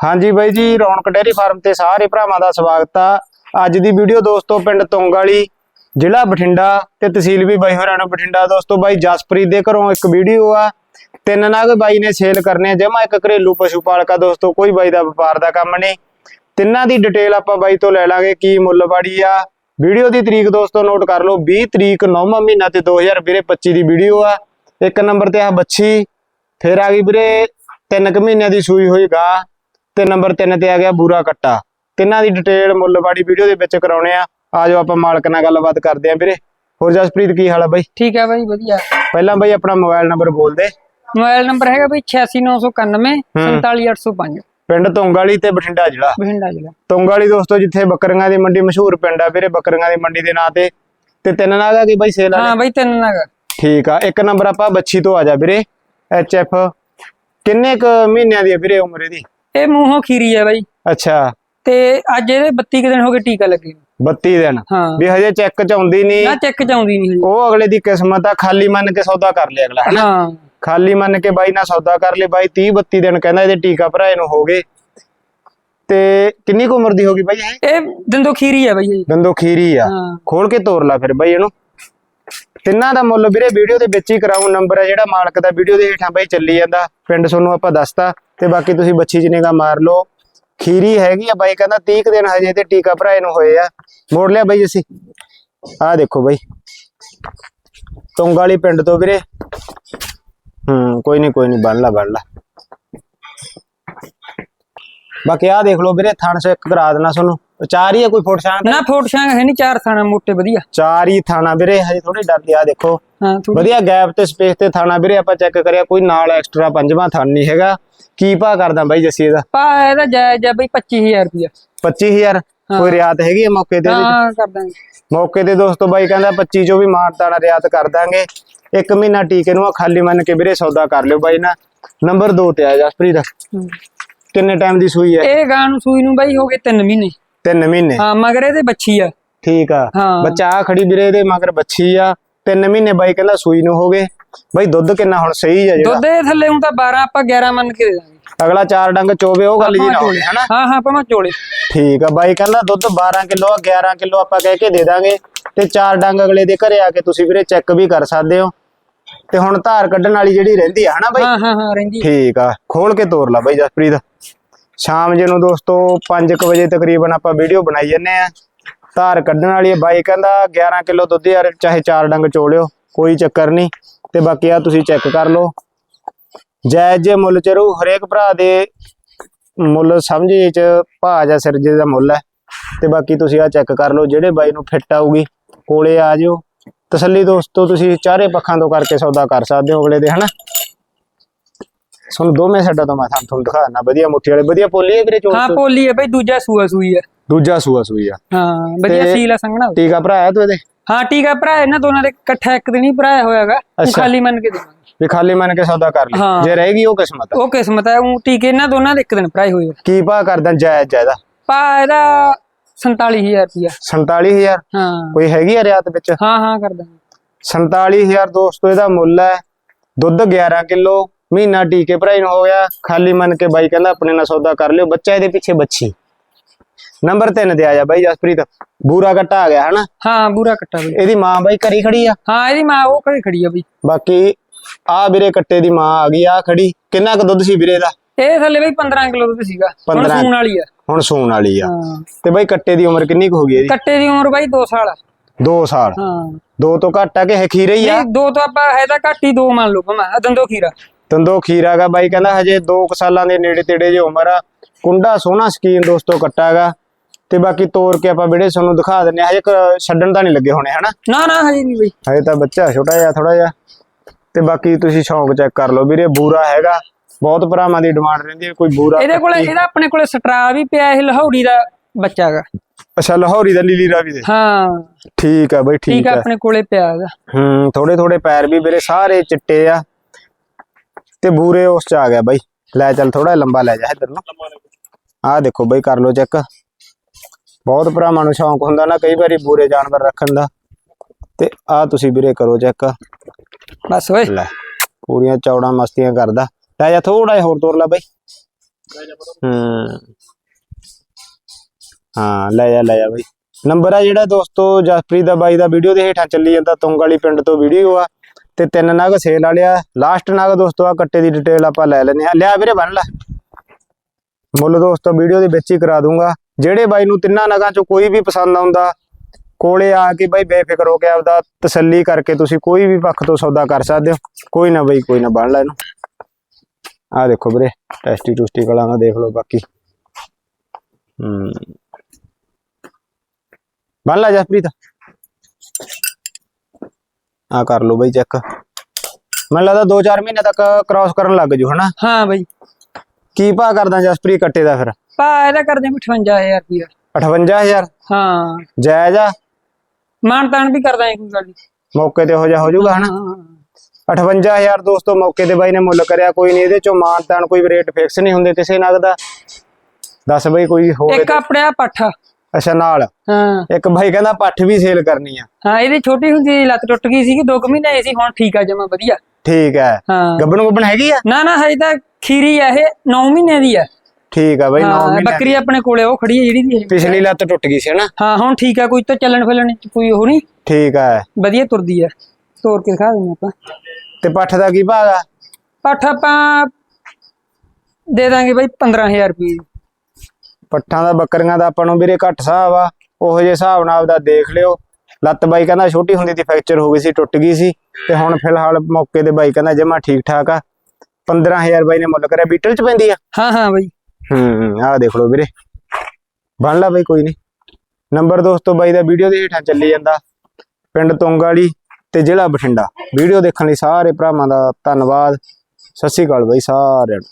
ਹਾਂਜੀ ਬਾਈ ਜੀ, ਰੌਣਕ ਡੇਅਰੀ ਫਾਰਮ ਤੇ ਸਾਰੇ ਭਰਾਵਾਂ ਦਾ ਸਵਾਗਤ ਆ। ਅੱਜ ਦੀ ਵੀਡੀਓ ਦੋਸਤੋ ਪਿੰਡ ਤੁੰਗ ਵਾਲੀ ਜ਼ਿਲ੍ਹਾ ਬਠਿੰਡਾ ਤੇ ਤਹਿਸੀਲ ਵੀ ਬਾਈ ਹੋਰਾਂ ਨੂੰ ਬਠਿੰਡਾ। ਦੋਸਤੋ ਬਾਈ, ਜਸਪ੍ਰੀਤ ਦੇ ਘਰੋਂ ਇੱਕ ਵੀਡੀਓ ਆ। ਤਿੰਨ ਨਾਗ ਬਾਈ ਨੇ ਸੇਲ ਕਰਨੇ ਜਮਾ ਇੱਕ ਘਰੇਲੂ ਪਸ਼ੂ ਪਾਲਕਾ ਦੋਸਤੋ, ਕੋਈ ਬਾਈ ਦਾ ਵਪਾਰ ਦਾ ਕੰਮ ਨਹੀਂ। ਤਿੰਨਾਂ ਦੀ ਡਿਟੇਲ ਆਪਾਂ ਬਾਈ ਤੋਂ ਲੈ ਲਾਂਗੇ, ਕੀ ਮੁੱਲ ਬਾੜੀ ਆ। ਵੀਡੀਓ ਦੀ ਤਰੀਕ ਦੋਸਤੋ ਨੋਟ ਕਰ ਲਓ 20 ਤਰੀਕ 9ਵਾਂ ਮਹੀਨਾ ਤੇ 2025 ਦੀ ਵੀਡੀਓ ਆ। ਇੱਕ ਨੰਬਰ ਤੇ ਆ ਬੱਚੀ ਫਿਰ ਆ ਗਈ ਵੀਰੇ, ਤਿੰਨ ਕੁ ਮਹੀਨਿਆਂ ਦੀ ਸੂਈ ਹੋਈ ਗਾ ਤੇ ਨੰਬਰ 3 ਤੇ ਆ ਗਿਆ ਬੂਰਾ ਕੱਟਾ। ਤਿੰਨਾਂ ਦੀ ਡਿਟੇਲ ਮੁੱਲਵਾੜੀ ਵੀਡੀਓ ਦੇ ਵਿੱਚ ਕਰਾਉਣੇ ਆ। ਆਜੋ ਆਪਾਂ ਮਾਲਕ ਨਾਲ ਗੱਲਬਾਤ ਕਰਦੇ ਆਂ ਵੀਰੇ। ਹੋਰ ਜਸਪ੍ਰੀਤ ਕੀ ਹਾਲ ਆ ਬਾਈ? ਠੀਕ ਹੈ ਬਾਈ ਵਧੀਆ। ਪਹਿਲਾਂ ਬਾਈ ਆਪਣਾ ਮੋਬਾਈਲ ਨੰਬਰ ਬੋਲ ਦੇ। ਮੋਬਾਈਲ ਨੰਬਰ ਹੈਗਾ ਬਾਈ 86991 47805 ਪਿੰਡ ਤੁੰਗਾਲੀ ਤੇ ਬਠਿੰਡਾ ਜ਼ਿਲ੍ਹਾ। ਬਠਿੰਡਾ ਜ਼ਿਲ੍ਹਾ। ਤੁੰਗਾਲੀ ਦੋਸਤੋ ਜਿੱਥੇ ਬੱਕਰੀਆਂ ਦੀ ਮੰਡੀ ਮਸ਼ਹੂਰ ਪਿੰਡ ਆ ਵੀਰੇ ਬੱਕਰੀਆਂ ਦੀ ਮੰਡੀ ਦੇ ਨਾਂ ਤੇ। ਤੇ ਤਿੰਨ ਨਾਗ ਆ ਗਈ ਬਾਈ ਸੇਲ ਹਾਂ ਵਾਲੇ ਬਾਈ ਤਿੰਨ ਨਗ ਠੀਕ ਆ ਇੱਕ ਨੰਬਰ ਆਪਾਂ ਬੱਚੀ ਤੋਂ ਆ ਜਾ ਵੀਰੇ ਐਚ ਐਫ ਕਿੰਨੇ ਕ ਮਹੀਨਿਆਂ ਦੀ ਆ ਵੀਰੇ ਉਮਰ ਇਹਦੀ? ਇਹ ਮੂੰਹੋਂ ਖੀਰੀ ਹੈ ਬਾਈ। ਅੱਛਾ। ਤੇ ਅੱਜ ਇਹਦੇ 32 ਕੁ ਦਿਨ ਹੋ ਗਏ ਟੀਕਾ ਲੱਗੇ ਨੂੰ। 32 ਦਿਨ। ਹਾਂ। ਵੀ ਹਜੇ ਚੈੱਕ ਚ ਆਉਂਦੀ ਨਹੀਂ। ਨਾ ਚੈੱਕ ਚ ਆਉਂਦੀ ਨਹੀਂ ਉਹ ਅਗਲੇ ਦੀ ਕਿਸਮਤ ਆ ਖਾਲੀ ਮੰਨ ਕੇ ਸੌਦਾ ਕਰ ਲਿਆ ਅਗਲਾ ਹਨਾ? ਹਾਂ। ਖਾਲੀ ਮੰਨ ਕੇ ਬਾਈ ਨਾਲ ਸੌਦਾ ਕਰ ਲਿਆ ਬਾਈ 30 32 ਦਿਨ ਕਹਿੰਦਾ ਇਹਦੇ ਟੀਕਾ ਭਰਾਏ ਨੂੰ ਹੋ ਗਏ। ਤੇ ਕਿੰਨੀ ਕੁ ਉਮਰ ਦੀ ਹੋ ਗਈ ਬਾਈ ਇਹ ਇਹ ਦੰਦੋ ਖੀਰੀ ਹੈ ਬਾਈ ਇਹ। ਦੰਦੋ ਖੀਰੀ ਆ। ਹਾਂ। ਖੋਲ ਕੇ ਤੋਰ ਲਾ ਫਿਰ ਬਾਈ ਇਹਨੂੰ। ਤਿੰਨਾਂ ਦਾ ਮੁੱਲ ਵੀਰੇ ਵੀਡੀਓ ਦੇ ਵਿੱਚ ਹੀ ਕਰਾਉਂ ਨੰਬਰ ਹੈ ਜਿਹੜਾ ਮਾਲਕ ਦਾ, ਵੀਡੀਓ ਦੇ ਹੇਠਾਂ ਬਾਈ ਚੱਲੀ ਜਾਂਦਾ। ਪਿੰਡ ਤੁਹਾਨੂੰ ਆਪਾਂ ਦੱਸਤਾ। ਤੇ ਬਾਕੀ ਤੁਸੀਂ ਬੱਚੀ ਜਨੇਗਾ ਮਾਰ ਲਓ। ਖੀਰੀ ਹੈਗੀ ਆ ਬਾਈ, ਕਹਿੰਦਾ 30 ਦਿਨ ਹਜੇ ਤੇ ਟੀਕਾ ਭਰਾਏ ਨੂੰ ਹੋਏ ਆ। ਮੋੜ ਲਿਆ ਬਾਈ ਅਸੀਂ। ਆਹ ਦੇਖੋ ਬਾਈ। ਤੁੰਗ ਵਾਲੀ ਪਿੰਡ ਤੋਂ ਵੀਰੇ। ਹੂੰ, ਕੋਈ ਨਹੀਂ ਕੋਈ ਨਹੀਂ ਬੰਨ ਲਾ ਬੰਨ ਲਾ। ਬਾਕੀ ਆਹ ਦੇਖ ਲਓ ਵੀਰੇ, ਥਣ ਸੋ ਇੱਕ ਕਰਾ ਦੇਣਾ ਤੁਹਾਨੂੰ ਚਾਰ ਹੀ ਆ ਕੋਈ ਫੁੱਟ ਸ਼ਾਂਤ ਨਾ ਫੋਟ ਸ਼ਾਂਗ ਹੈ ਨਹੀਂ ਚਾਰ ਥਾਣਾ ਮੋਟੇ ਵਧੀਆ। ਚਾਰ ਹੀ ਥਾਣਾ ਵੀਰੇ ਹਜੇ ਥੋੜੀ ਡਰਦੀ ਆ ਦੇਖੋ। ਹਾਂ ਥੋੜੀ ਵਧੀਆ ਗੈਪ ਤੇ ਸਪੇਸ ਤੇ ਥਾਣਾ ਵੀਰੇ ਆਪਾਂ ਚੈੱਕ ਕਰਿਆ ਕੋਈ ਨਾਲ ਐਕਸਟਰਾ ਪੰਜਵਾਂ ਥਣ ਨਹੀਂ ਹੈਗਾ। ਕੀ ਭਾਅ ਕਰਦਾ ਬਾਈ ਜੱਸੀ ਇਹਦਾ? ਪਾ ਇਹਦਾ ਜਾਇਜ਼ ਹੈ ਬਾਈ 25000 ਰੁਪਇਆ। 25000 ਕੋਈ ਰਿਆਤ ਹੈਗੀ ਹੈ ਮੌਕੇ ਤੇ ਇਹਦੇ? ਹਾਂ ਕਰ ਦਾਂਗੇ। ਮੌਕੇ ਤੇ ਦੋਸਤੋ ਬਾਈ ਕਹਿੰਦਾ 25 ਚੋਂ ਵੀ ਮਾਰਤਾਣਾ ਰਿਆਤ ਕਰ ਦਾਂਗੇ। ਇੱਕ ਮਹੀਨਾ ਟੀਕੇ ਨੂੰ ਆ ਖਾਲੀ ਮੰਨ ਕੇ ਵੀਰੇ ਸੌਦਾ ਕਰ ਲਿਓ ਬਾਈ ਨਾ। ਨੰਬਰ 2 ਤੇ ਆ ਜਸਪ੍ਰੀਤ। ਹਮ। ਕਿੰਨੇ ਟਾਈਮ ਦੀ ਸੂਈ ਹੈ? ਇਹ ਗਾਂ ਨੂੰ ਸੂਈ ਨੂੰ ਬਾਈ ਹੋ ਗਏ 3 ਮਹੀਨੇ। 3 ਮਹੀਨੇ। ਹਾਂ ਮਗਰ ਇਹਦੇ ਬੱਚੀ ਆ। ਠੀਕ ਆ। ਹਾਂ। ਬੱਚਾ ਆ ਖੜੀ ਵੀਰੇ ਇਹਦੇ ਮਗਰ ਬੱਚੀ ਆ। 3 ਮਹੀਨੇ ਬਾਈ ਕਹਿੰਦਾ ਸੂਈ ਨੂੰ ਹੋ ਗਏ। ਬਾਈ ਦੁੱਧ ਕਿੰਨਾ ਹੁਣ ਸਹੀ ਆ ਜਿਹੜਾ। ਦੁੱਧ ਥੱਲੇ ਹੁਣ ਤਾਂ 12 ਆਪਾਂ 11 ਮੰਨ ਕੇ ਦੇ ਦਾਂਗੇ। ਅਗਲਾ ਚਾਰ ਡੰਗ ਚੋਵੇ ਉਹ ਗੱਲ ਜੀ ਨਾ ਹੋਵੇ ਹਨਾ? ਹਾਂ ਹਾਂ ਪਮਾ ਚੋਲੇ। ਠੀਕ ਆ ਬਾਈ ਕਹਿੰਦਾ ਦੁੱਧ 12 ਕਿਲੋ 11 ਕਿਲੋ ਆਪਾਂ ਕਹਿ ਕੇ ਦੇ ਦਾਂਗੇ। ਤੇ ਚਾਰ ਡੰਗ ਅਗਲੇ ਦੇ ਘਰੇ ਆ ਕੇ ਤੁਸੀਂ ਵੀਰੇ ਚੈੱਕ ਵੀ ਕਰ ਸਕਦੇ ਹੋ। ਤੇ ਹੁਣ ਧਾਰ ਕੱਢਣ ਵਾਲੀ ਜਿਹੜੀ ਰਹਿੰਦੀ ਆ ਹਨਾ ਬਾਈ? ਹਾਂ ਹਾਂ ਹਾਂ ਰਹਿੰਦੀ ਠੀਕ ਆ ਖੋਲ ਕੇ ਤੋਰ ਲਾ ਬਾਈ ਜਸਪ੍ਰੀਤ। ਸ਼ਾਮ ਜੇ ਨੂੰ ਦੋਸਤੋ 5 ਵਜੇ ਤਕਰੀਬਨ ਆਪਾਂ ਵੀਡੀਓ ਬਣਾਈ ਜੰਨੇ ਆ ਧਾਰ ਕੱਢਣ ਵਾਲੀ ਬਾਈ ਕਹਿੰਦਾ 11 ਕਿਲੋ ਦੁੱਧ ਯਾਰ, ਚਾਹੇ ਚਾਰ ਡੰਗ ਚੋਲਿਓ, ਕੋਈ ਚੱਕਰ ਨਹੀਂ। ਤੇ ਬਾਕੀ ਆ ਤੁਸੀਂ ਚੈੱਕ ਕਰ ਲਓ। ਜਾਇਜ਼ ਜੇ ਮੁੱਲ ਚਰੂ, ਹਰੇਕ ਭਰਾ ਦੇ ਮੁੱਲ ਸਮਝੇ ਚ ਭਾਅ ਜਾਂ ਸਿਰਜੇ ਦਾ ਮੁੱਲ ਹੈ। ਤੇ ਬਾਕੀ ਤੁਸੀਂ ਆ ਚੈੱਕ ਕਰ ਲਓ, ਜਿਹੜੇ ਬਾਈ ਨੂੰ ਫਿੱਟ ਆਊਗੀ, ਕੋਲੇ ਆ ਜਿਓ। ਤਸੱਲੀ ਦੋਸਤੋ, ਤੁਸੀਂ ਚਾਰੇ ਪੱਖਾਂ ਤੋਂ ਕਰਕੇ ਸੌਦਾ ਕਰ ਸਕਦੇ ਹੋ ਅਗਲੇ ਦੇ, ਹਨਾ? ਤੁਹਾਨੂੰ ਦੋਵੇਂ ਸਾਡਾ ਤੋਂ ਮੈਂ ਤੁਹਾਨੂੰ ਤੁਹਾਨੂੰ ਦਿਖਾਣਾ ਵਧੀਆ ਮੁੱਠੀ ਵਾਲੇ ਵਧੀਆ ਪੋਲੀ ਹੈ ਵੀਰੇ ਚੋਰ ਹਾਂ ਪੋਲੀ ਹੈ ਬਈ ਦੂਜਾ ਸੂਆ ਸੂਈ ਹੈ। ਦੂਜਾ ਸੂਆ ਸੂਈ ਆ। ਹਾਂ ਵਧੀਆ ਸੀਲਾ ਸੰਘਣਾ ਹੋਊ। ਟੀਕਾ ਭਰਾਇਆ ਤੂੰ ਇਹਦੇ? ਹਾਂ ਠੀਕ ਹੈ ਭਰਾ ਇਹਨਾਂ ਦੋਨਾਂ ਦੇ ਇਕੱਠਾ ਇੱਕ ਦਿਨ ਹੀ ਭਰਾਇਆ ਹੋਇਆਗਾ। ਖਾਲੀ ਮੰਨ ਕੇ ਦੇਵਾਂਗੇ। ਵੀ ਖਾਲੀ ਮੰਨ ਕੇ ਸੌਦਾ ਕਰ ਲਈ। ਜੇ ਰਹੇਗੀ ਉਹ ਕਿਸਮਤ? ਆ ਉਹ ਕਿਸਮਤ ਹੈ ਉਹ ਟੀਕੇ ਇਹਨਾਂ ਦੋਨਾਂ ਦੇ ਇੱਕ ਦਿਨ ਭਰਾਏ ਹੋਏ ਆ। ਕੀ ਭਾਅ ਕਰਦਾ ਜਾਇਜ਼ ਜਾਇਦਾ? ਪਾ ਇਹਦਾ 47000 ਰੁਪਇਆ 47000 ਹਾਂ। ਕੋਈ ਹੈਗੀ ਆ ਰਿਆਤ ਵਿੱਚ? ਹਾਂ ਹਾਂ ਕਰ ਦਾਂਗੇ। 47000 ਦੋਸਤੋ ਇਹਦਾ ਮੁੱਲ ਹੈ ਦੁੱਧ 11 ਕਿਲੋ ਮਹੀਨਾ ਟੀਕੇ ਭਰਾਈ ਨੂੰ ਹੋ ਗਿਆ ਖਾਲੀ ਮੰਨ ਕੇ ਬਾਈ ਕਹਿੰਦਾ ਆਪਣੇ ਨਾਲ ਸੌਦਾ ਕਰ ਲਿਓ ਬੱਚਾ ਇਹਦੇ ਪਿੱਛੇ ਬੱਚੀ। ਨੰਬਰ 3 ਤੇ ਆ ਜਾ ਬਾਈ ਜਸਪ੍ਰੀਤ ਬੂਰਾ ਕੱਟਾ ਆ ਗਿਆ ਹਨਾ? ਹਾਂ ਬੂਰਾ ਕੱਟਾ ਬਈ। ਇਹਦੀ ਮਾਂ ਬਾਈ ਘਰੀ ਖੜੀ ਆ? ਹਾਂ ਇਹਦੀ ਮਾਂ ਉਹ ਖੜੀ ਖੜੀ ਆ ਬਈ। ਬਾਕੀ ਆ ਵੀਰੇ ਕੱਟੇ ਦੀ ਮਾਂ ਆ ਗਈ ਆ ਖੜੀ। ਕਿੰਨਾ ਕੁ ਦੁੱਧ ਸੀ ਵੀਰੇ ਦਾ ਇਹ ਥੱਲੇ ਬਈ 15 ਕਿਲੋ ਦੁੱਧ ਸੀਗਾ ਹੁਣ 15 ਸੂਣ ਵਾਲੀ ਆ। ਹੁਣ ਸੂਣ ਵਾਲੀ ਆ। ਹਾਂ। ਤੇ ਬਾਈ ਕੱਟੇ ਦੀ ਉਮਰ ਕਿੰਨੀ ਕੁ ਹੋ ਗਈ ਇਹਦੀ? ਕੱਟੇ ਦੀ ਉਮਰ ਬਾਈ 2 ਸਾਲ ਆ। 2 ਸਾਲ। ਹਾਂ। 2 ਤੋਂ ਘੱਟ ਆ ਕਿ ਖੀਰੇ ਹੀ ਆ? ਨਹੀਂ ਦੋ ਤਾਂ ਆਪਾਂ ਹੈ ਤਾਂ ਘੱਟ ਹੀ ਮੰਨ ਲਓ ਭਮਾ ਦੰਦੋ ਖੀਰਾ। ਤੰਦੋ ਖੀਰਾਗਾ ਬਾਈ ਕਹਿੰਦਾ ਹਜੇ 2 ਸਾਲਾਂ ਦੇ ਨੇੜੇ ਤੇੜੇ ਜੇ ਉਮਰ ਆ। ਕੁੰਡਾ ਸੋਹਣਾ ਸਕੀਨ ਦੋਸਤੋ ਕੱਟਾਗਾ ਤੇ ਬਾਕੀ ਤੋੜ ਕੇ ਆਪਾਂ ਵੀਡੀਓ ਤੁਹਾਨੂੰ ਦਿਖਾ ਦਿੰਨੇ ਹਜੇ ਛੱਡਣ ਤਾਂ ਨਹੀਂ ਲੱਗੇ ਹੋਣੇ ਹਨਾ? ਨਾ ਨਾ ਹਜੇ ਨਹੀਂ ਬਈ। ਹਜੇ ਤਾਂ ਬੱਚਾ ਛੋਟਾ ਜਿਹਾ ਥੋੜਾ ਜਿਹਾ। ਤੇ ਬਾਕੀ ਤੁਸੀਂ ਸ਼ੌਂਕ ਚੈੱਕ ਕਰ ਲਓ ਵੀਰੇ ਬੂਰਾ ਹੈਗਾ। ਬਹੁਤ ਭਰਾਵਾਂ ਦੀ ਡਿਮਾਂਡ ਰਹਿੰਦੀ ਹੈ ਕੋਈ ਬੂਰਾ ਇਹਦੇ ਕੋਲੇ ਇਹਦਾ ਆਪਣੇ ਕੋਲੇ ਸਟਰਾ ਵੀ ਪਿਆ ਇਹ ਲਹੌੜੀ ਦਾ ਬੱਚਾ ਹੈਗਾ। ਅੱਛਾ ਲਾਹੌਰੀ ਦਾ ਲੀਲੀ ਰਾਵੀ ਦੇ। ਹਾਂ। ਠੀਕ ਆ ਬਈ ਠੀਕ ਆ ਆਪਣੇ ਕੋਲੇ ਪਿਆ ਹੈਗਾ। ਹੂੰ ਥੋੜੇ ਥੋੜੇ ਪੈਰ ਵੀ ਵੀਰੇ ਸਾਰੇ ਚਿੱਟੇ ਆ। ਤੇ ਬੂਰੇ ਉਸ ਚ ਆ ਗਿਆ ਬਾਈ। ਲੈ ਚੱਲ ਥੋੜਾ ਲੰਬਾ ਲੈ ਜਾ ਇੱਧਰ ਨੂੰ। ਆਹ ਦੇਖੋ ਬਾਈ ਕਰ ਲੋ ਚੈੱਕ। ਬਹੁਤ ਭਰਾਵਾਂ ਨੂੰ ਸ਼ੌਂਕ ਹੁੰਦਾ ਨਾ ਕਈ ਵਾਰੀ ਬੂਰੇ ਜਾਨਵਰ ਰੱਖਣ ਦਾ। ਤੇ ਆਹ ਤੁਸੀਂ ਵੀਰੇ ਕਰੋ ਚੈੱਕ। ਬਸ ਓਏ। ਲੈ ਪੂਰੀਆਂ ਚੌੜਾ ਮਸਤੀਆਂ ਕਰਦਾ। ਲੈ ਜਾ ਥੋੜਾ ਜਿਹਾ ਹੋਰ ਤੋਰ ਲੈ ਬਾਈ। ਹੂੰ। ਹਾਂ ਲੈ ਜਾ ਲੈ ਜਾ ਬਈ। ਨੰਬਰ ਆ ਜਿਹੜਾ ਦੋਸਤੋ ਜਸਪ੍ਰੀਤ ਦਾ ਬਾਈ ਦਾ ਵੀਡੀਓ ਦੇ ਹੇਠਾਂ ਚੱਲੀ ਜਾਂਦਾ। ਤੁੰਗ ਵਾਲੀ ਪਿੰਡ ਤੋਂ ਵੀਡੀਓ ਆ। ਤੇ ਤਿੰਨ ਨਗ ਸੇਲ ਵਾਲਿਆ ਲਾਸਟ ਨਗ ਦੋਸਤੋ ਆ, ਕੱਟੇ ਦੀ ਡਿਟੇਲ ਆਪਾਂ ਲੈ ਲੈਨੇ ਆ ਲਿਆ ਵੀਰੇ, ਬਣ ਲੈ। ਮੁੱਲ ਦੋਸਤੋ ਵੀਡੀਓ ਦੇ ਵਿੱਚ ਹੀ ਕਰਾ ਦੂੰਗਾ। ਜਿਹੜੇ ਬਾਈ ਨੂੰ ਤਿੰਨਾਂ ਨਗਾਂ ਚੋਂ ਕੋਈ ਵੀ ਪਸੰਦ ਆਉਂਦਾ, ਕੋਲੇ ਆ ਕੇ ਬਾਈ ਬੇਫਿਕਰ ਹੋ ਕੇ ਆਪਦਾ ਤਸੱਲੀ ਕਰਕੇ ਤੁਸੀਂ ਕੋਈ ਵੀ ਪੱਖ ਤੋਂ ਸੌਦਾ ਕਰ ਸਕਦੇ ਹੋ। ਕੋਈ ਨਾ ਬਾਈ, ਕੋਈ ਨਾ ਬਣ ਲੈ ਇਹਨੂੰ। ਆ ਦੇਖੋ ਵੀਰੇ ਟੈਸਟੀ ਟੂਸਟੀ ਕਲਾਂ ਦਾ ਦੇਖ ਲਓ ਬਾਕੀ। ਹੂੰ। ਬਣ ਲੈ ਜਸਪ੍ਰੀਤ। ਆ ਕਰ ਲਓ ਬਾਈ ਚੈੱਕ ਮੈਨੂੰ ਲੱਗਦਾ 2-4 ਮਹੀਨੇ ਤੱਕ ਕ੍ਰਾਸ ਕਰਨ ਲੱਗ ਜੂ ਹਨਾ? ਹਾਂ ਬਈ। ਕੀ ਭਾਅ ਕਰਦਾ ਜਸਪ੍ਰੀਤ ਕੱਟੇ ਦਾ ਫਿਰ? ਪਾ ਇਹਦਾ ਕਰਦੇ 58000 ਰੁਪਇਆ। 58000 ਹਾਂ। ਜਾਇਜ਼ ਆ? ਮਾਨ ਤਾਨ ਵੀ ਕਰਦਾ ਕੋਈ ਗੱਲ ਨਹੀਂ ਮੌਕੇ ਤੇ ਹੋ ਜਾ ਹੋ ਜਾਊਗਾ ਹਨਾ? ਹਾਂ। 58000 ਦੋਸਤੋ ਮੌਕੇ ਤੇ ਬਾਈ ਨੇ ਮੁੱਲ ਕਰਿਆ ਕੋਈ ਨਹੀਂ ਇਹਦੇ ਚੋਂ ਮਾਨ ਤਾਨ ਕੋਈ ਰੇਟ ਫਿਕਸ ਨਹੀਂ ਹੁੰਦੇ ਕਿਸੇ ਨਗ ਦਾ। ਦੱਸ ਬਈ ਕੋਈ ਹੋਵੇ ਇੱਕ ਆਪਣੇ ਆ ਪੱਠ ਅੱਛਾ ਨਾਲ। ਹਾਂ। ਇੱਕ ਬਾਈ ਕਹਿੰਦਾ ਪੱਠ ਵੀ ਸੇਲ ਕਰਨੀ ਆ। ਹਾਂ ਇਹਦੀ ਛੋਟੀ ਹੁੰਦੀ ਸੀ, ਲੱਤ ਟੁੱਟ ਗਈ ਸੀ 2 ਮਹੀਨੇ ਸੀ ਹੁਣ ਠੀਕ ਆ ਜਮਾ ਵਧੀਆ। ਠੀਕ ਹੈ ਹਾਂ। ਗੱਬਣ ਗੁੱਬਣ ਹੈਗੀ ਆ? ਨਾ ਨਾ ਹਜੇ ਤਾਂ ਖੀਰੀ ਆ ਇਹ 9 ਮਹੀਨੇ ਦੀ ਆ। ਠੀਕ ਆ ਬਾਈ 9 ਹਾਂ ਮਹੀਨੇ ਬੱਕਰੀ ਆਪਣੇ ਕੋਲੇ ਉਹ ਖੜੀ ਆ ਜਿਹੜੀ ਦੀ। ਪਿਛਲੀ ਲੱਤ ਟੁੱਟ ਗਈ ਸੀ ਹਨਾ? ਹਾਂ ਹੁਣ ਠੀਕ ਆ ਕੋਈ ਤਾਂ ਚੱਲਣ ਫਿਲਣ ਚ ਕੋਈ ਉਹ ਨਹੀਂ। ਠੀਕ ਹੈ ਵਧੀਆ ਤੁਰਦੀ ਆ। ਤੋੜ ਕੇ ਦਿਖਾ ਦਿੰਦੇ ਆਪਾਂ। ਤੇ ਪੱਠ ਦਾ ਕੀ ਭਾਅ ਆ? ਪੱਠ ਆਪਾਂ ਦੇ ਦਾਂਗੇ ਬਾਈ 15000 ਰੁਪਏ। ਪੱਠਾਂ ਦਾ ਬੱਕਰੀਆਂ ਦਾ ਆਪਾਂ ਨੂੰ ਵੀਰੇ ਘੱਟ ਹਿਸਾਬ ਆ। ਉਹੋ ਜਿਹੇ ਹਿਸਾਬ ਨਾਲ ਆਪਦਾ ਦੇਖ ਲਿਓ। ਲੱਤ ਬਾਈ ਕਹਿੰਦਾ ਛੋਟੀ ਹੁੰਦੀ ਦੀ ਫ੍ਰੈਕਚਰ ਹੋ ਗਈ ਸੀ ਟੁੱਟ ਗਈ ਸੀ। ਤੇ ਹੁਣ ਫਿਲਹਾਲ ਮੌਕੇ ਤੇ ਬਾਈ ਕਹਿੰਦਾ ਜਮਾ ਠੀਕ ਠਾਕ ਆ 15000 ਬਾਈ ਨੇ ਮੁੱਲ ਕਰਿਆ ਬੀਟਲ ਚ ਪੈਂਦੀ ਆ? ਹਾਂ ਹਾਂ ਬਾਈ। ਹੂੰ ਆਹ ਦੇਖ ਲਓ ਵੀਰੇ। ਬਣ ਲਾ ਬਾਈ ਕੋਈ ਨਹੀਂ ਨੰਬਰ ਦੋਸਤੋ ਬਾਈ ਦਾ ਵੀਡੀਓ ਦੇ ਹੇਠਾਂ ਚੱਲੀ ਜਾਂਦਾ। ਪਿੰਡ ਤੁੰਗ ਵਾਲੀ ਤੇ ਜ਼ਿਲ੍ਹਾ ਬਠਿੰਡਾ। ਵੀਡੀਓ ਦੇਖਣ ਲਈ ਸਾਰੇ ਭਰਾਵਾਂ ਦਾ ਧੰਨਵਾਦ। ਸਤਿ ਸ਼੍ਰੀ ਅਕਾਲ ਬਾਈ ਸਾਰਿਆਂ ਨੂੰ।